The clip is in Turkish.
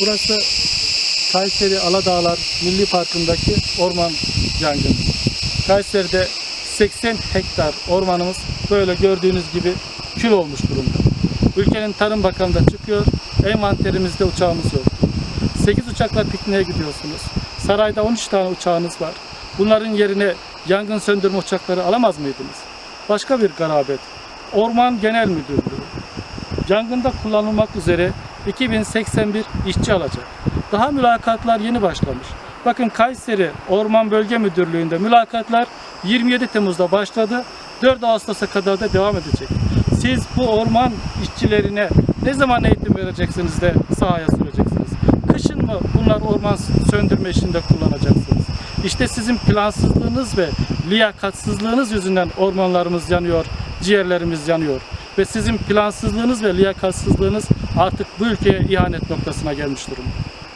Burası Kayseri Aladağlar Milli Parkı'ndaki orman yangını. Kayseri'de 80 hektar ormanımız böyle gördüğünüz gibi kül olmuş durumda. Ülkenin Tarım Bakanı da çıkıyor. Envanterimizde uçağımız yok. 8 uçakla pikniğe gidiyorsunuz. Sarayda 13 tane uçağınız var. Bunların yerine yangın söndürme uçakları alamaz mıydınız? Başka bir garabet. Orman Genel Müdürlüğü yangında kullanılmak üzere 2081 işçi alacak. Daha mülakatlar yeni başlamış. Bakın Kayseri Orman Bölge Müdürlüğü'nde mülakatlar 27 Temmuz'da başladı. 4 Ağustos'a kadar da devam edecek. Siz bu orman işçilerine ne zaman eğitim vereceksiniz de sahaya süreceksiniz? Kışın mı bunlar orman söndürme işinde kullanacaksınız? İşte sizin plansızlığınız ve liyakatsızlığınız yüzünden ormanlarımız yanıyor, ciğerlerimiz yanıyor. Ve sizin plansızlığınız ve liyakatsızlığınız artık bu ülkeye ihanet noktasına gelmiş durumda.